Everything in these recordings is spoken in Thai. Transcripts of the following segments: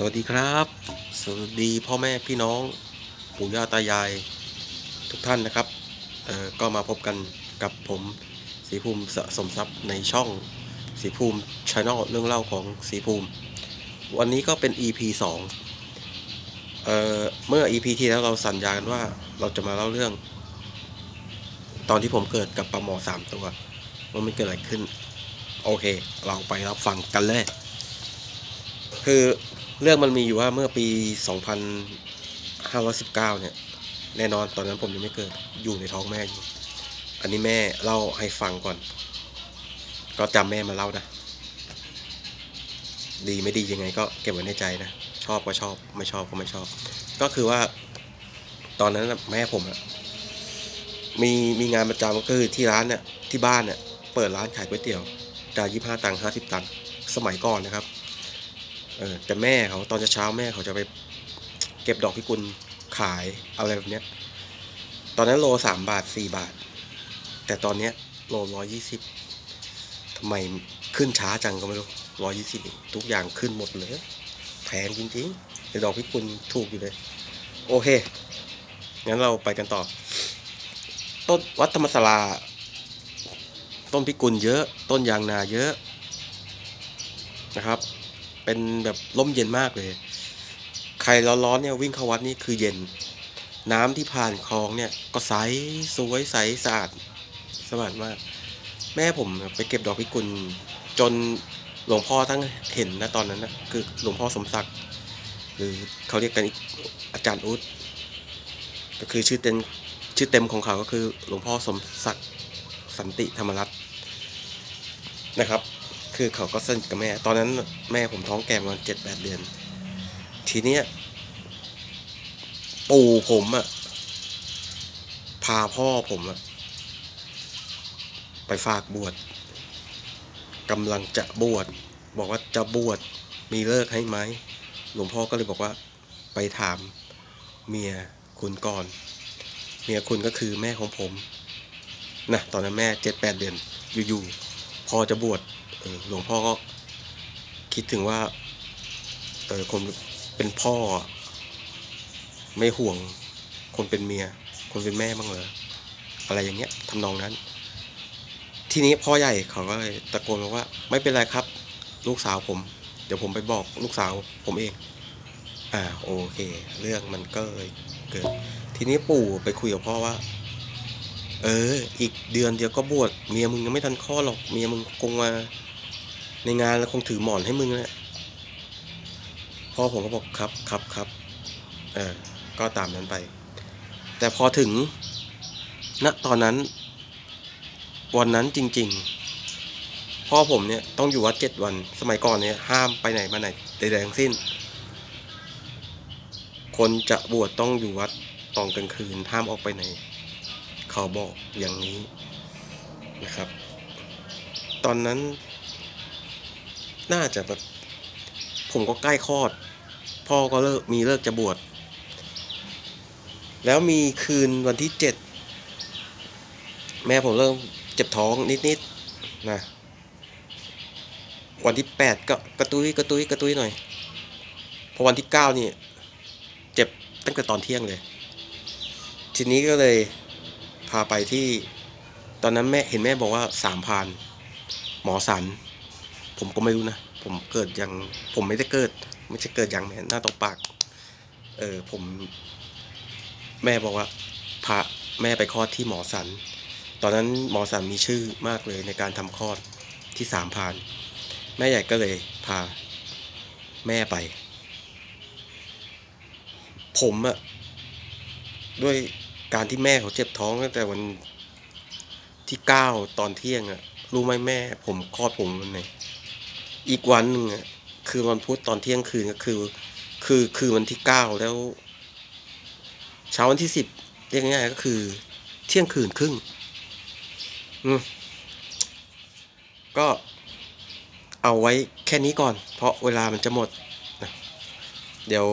สวัสดีครับ สวัสดีพ่อแม่พี่น้อง ปู่ย่าตายายทุกท่านนะครับก็มาพบกันกับผมสีภูมิสะสมทรัพย์ในช่องสีภูมิช n แนลเรื่องเล่าของสีภูมิ วันนี้ก็เป็น EP 2เอ่อเมื่อ EP ที่แล้วเราสัญญากันว่าเราจะมาเล่าเรื่อง ตอนที่ผมเกิดกับปลาหมอสามตัวว่ามันเกิดอะไรขึ้น โอเค เราไปรับฟังกันเลยคือ เรื่องมันมีอยู่ว่าเมื่อปี 2519 เนี่ย แน่นอนตอนนั้นผมยังไม่เกิด อยู่ในท้องแม่อยู่ อันนี้แม่เล่าให้ฟังก่อน ก็จำแม่มาเล่านะ ดีไม่ดียังไงก็เก็บไว้ในใจนะ ชอบก็ชอบ ไม่ชอบก็ไม่ชอบ ก็คือว่า ตอนนั้นแม่ผมอะมีมีงานประจำก็คือที่ร้านเนี่ยที่บ้านเนี่ยเปิดร้านขายก๋วยเตี๋ยวจ่ายยี่ห้าตังค์ห้าสิบตังค์สมัยก่อนนะครับ เออแต่แม่เขาตอนเช้าแม่เขาจะไปเก็บดอกพิกุลขายอะไรแบบเนี้ย ตอนนั้นโลสามบาทสี่บาท แต่ตอนเนี้ยโลร้อยยี่สิบทำไมขึ้นช้าจังก็ไม่รู้ร้อยยี่สิบทุกอย่างขึ้นหมดเลยแพงจริงๆแต่ดอกพิกุลถูกอยู่เลย โอเค งั้นเราไปกันต่อ ต้นวัดธรรมศาลา ต้นพิกุลเยอะ ต้นยางนาเยอะนะครับ เป็นแบบร่มเย็นมากเลย ใครร้อนๆเนี่ยวิ่งเข้าวัดนี่คือเย็น น้ำที่ผ่านคลองเนี่ยก็ใสสวยใสสะอาดสะอาดมาก แม่ผมไปเก็บดอกพิกุลจนหลวงพ่อทั้งเห็นนะตอนนั้นนะคือหลวงพ่อสมศักดิ์หรือเขาเรียกกันอีกอาจารย์อุดก็คือชื่อเต็มชื่อเต็มของเขาก็คือหลวงพ่อสมศักดิ์สันติธรรมรัตน์นะครับ คือเขาก็สนิทกับแม่ ตอนนั้นแม่ผมท้องแก่ประมาณเจ็ดแปดเดือน ทีเนี้ยปู่ผมอะพาพ่อผมอะไปฝากบวชกำลังจะบวชบอกว่าจะบวชมีเลิกให้ไหมหลวงพ่อก็เลยบอกว่า ไปถามเมียคุณก่อน เมียคุณก็คือแม่ของผมนะตอนนั้นแม่เจ็ดแปดเดือนอยู่ๆพอจะบวช หลวงพ่อก็คิดถึงว่า เออคนเป็นพ่อ ไม่ห่วง คนเป็นเมีย คนเป็นแม่บ้างเหรออะไรอย่างเงี้ยทำนองนั้น ทีนี้พ่อใหญ่เขาก็เลยตะโกนบอกว่า ไม่เป็นไรครับ ลูกสาวผม เดี๋ยวผมไปบอกลูกสาวผมเอง อ่าโอเค เรื่องมันก็เลยเกิด ทีนี้ปู่ไปคุยกับพ่อว่า เออ อีกเดือนเดียวก็บวชเมียมึงยังไม่ทันคลอหรอกเมียมึงคงมา ในงานแล้วคงถือหมอนให้มึงแหละพ่อผมก็บอกครับครับครับเออก็ตามนั้นไป แต่พอถึงณตอนนั้น วันนั้นจริง ๆ พ่อผมเนี่ยต้องอยู่วัดเจ็ดวัน สมัยก่อนเนี่ยห้ามไปไหนมาไหนใดๆทั้งสิ้น คนจะบวชต้องอยู่วัดตอนกลางคืนห้ามออกไปไหน เขาบอกอย่างนี้นะครับ ตอนนั้น น่าจะแบบผมก็ใกล้คลอด พ่อก็เลิกมีเลิกจะบวช แล้วมีคืนวันที่เจ็ดแม่ผมเริ่มเจ็บท้องนิดๆนะวันที่แปดก็กระตุยกระตุยกระตุยหน่อยพอวันที่เก้านี่ เจ็บตั้งแต่ตอนเที่ยงเลย ทีนี้ก็เลยพาไปที่ ตอนนั้นแม่เห็นแม่บอกว่าสามพานหมอสัน ผมก็ไม่รู้นะ ผมเกิดยังผมไม่ได้เกิด ไม่ใช่เกิดยังแม่หน้าตรงปาก เออผม แม่บอกว่าพาแม่ไปคลอดที่หมอสัน ตอนนั้นหมอสันมีชื่อมากเลยในการทำคลอดที่สามพาน แม่ใหญ่ก็เลยพาแม่ไป ผมอะด้วยการที่แม่เขาเจ็บท้องตั้งแต่วันที่เก้าตอนเที่ยงอะรู้ไหมแม่ ผมคลอดผมวันไหน อีกวันหนึ่งอะคือวันพุธตอนเที่ยงคืนก็คือ คือคือวันที่เก้าแล้ว เช้าวันที่สิบเรียกง่ายๆก็คือ เที่ยงคืนครึ่งอืมก็เอาไว้แค่นี้ก่อน เพราะเวลามันจะหมดนะเดี๋ยว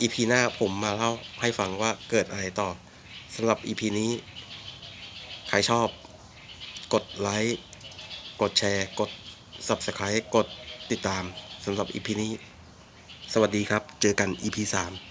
อีพีหน้าผมมาเล่าให้ฟังว่าเกิดอะไรต่อสำหรับอีพีนี้ ใครชอบ กดไลค์ กดแชร์ กด Subscribe กดติดตามสำหรับ EP นี้ สวัสดีครับ เจอกัน EP 3